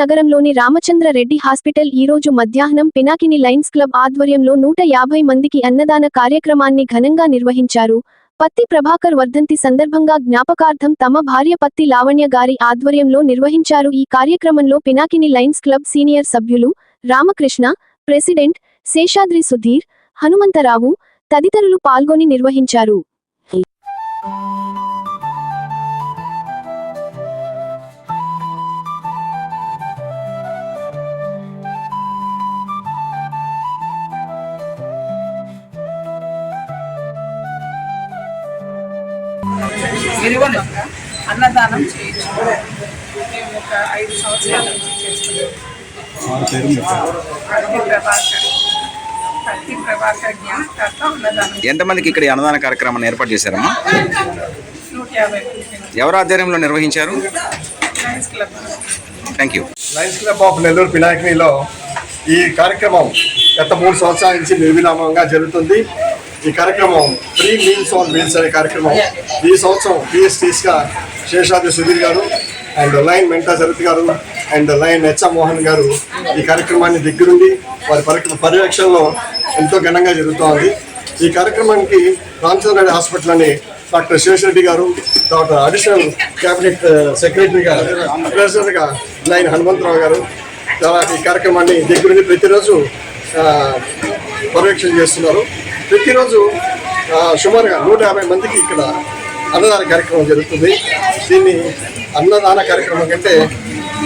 నగరంలోని రామచంద్ర రెడ్డి హాస్పిటల్ ఈ రోజు మధ్యాహ్నం పినాకిని లైన్స్ క్లబ్ ఆధ్వర్యంలో నూట యాభై మందికి అన్నదాన కార్యక్రమాన్ని ఘనంగా నిర్వహించారు. పత్తి ప్రభాకర్ వర్ధంతి సందర్భంగా జ్ఞాపకార్థం తమ భార్య పత్తి లావణ్య గారి ఆధ్వర్యంలో నిర్వహించారు. ఈ కార్యక్రమంలో పినాకిని లైన్స్ క్లబ్ సీనియర్ సభ్యులు రామకృష్ణ ప్రెసిడెంట్ శేషాద్రి సుధీర్ హనుమంతరావు తదితరులు పాల్గొని నిర్వహించారు. అన్నదానం చేయొచ్చు మేము ఒక ఐదు సంవత్సరాల నుంచి చేస్తున్నాం. ఎంతమందికి ఇక్కడ అన్నదాన కార్యక్రమాన్ని ఏర్పాటు చేశారమ్మా? ఎవరు ఆధ్వర్యంలో నిర్వహించారు? Thank you Lions club of Nellore పినాకినిలో ఈ కార్యక్రమం గత మూడు సంవత్సరాల నుంచి నిర్విరామంగా జరుగుతుంది. ఈ కార్యక్రమం ఫ్రీ మీల్స్ ఆన్ వీల్స్ అనే కార్యక్రమం ఈ సంవత్సరం పిఎస్టీస్గా శేషాద్రి సుధీర్ గారు అండ్ లైన్ మెంటా శరత్ గారు అండ్ లైన్ హెచ్ఎం మోహన్ గారు ఈ కార్యక్రమాన్ని దగ్గరుండి వారి పరి- పర్యవేక్షణలో ఎంతో ఘనంగా జరుగుతోంది. ఈ కార్యక్రమానికి రామచంద్రరెడ్డి హాస్పిటల్ని డాక్టర్ శేషరెడ్డి గారు డాక్టర్ అడిషనల్ క్యాబినెట్ సెక్రటరీగా ట్రెజరర్గా లైన్ హనుమంతరావు గారు. తర్వాత ఈ కార్యక్రమాన్ని దగ్గరుండి ప్రతిరోజు పర్యవేక్షణ చేస్తున్నారు. ప్రతిరోజు సుమారుగా నూట యాభై మందికి ఇక్కడ అన్నదాన కార్యక్రమం జరుగుతుంది. దీన్ని అన్నదాన కార్యక్రమం కంటే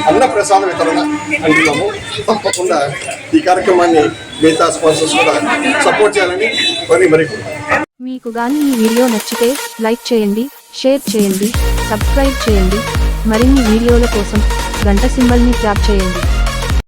అన్న ప్రసాద వితరణ అంటున్నాము. తప్పకుండా ఈ కార్యక్రమాన్ని మిగతా స్పాన్సర్స్ కూడా సపోర్ట్ చేయాలని మరి మరి మీకు గాని ఈ వీడియో నచ్చితే లైక్ చేయండి షేర్ చేయండి సబ్స్క్రైబ్ చేయండి. మరిన్ని వీడియోల కోసం గంట సింబల్ని ట్యాప్ చేయండి.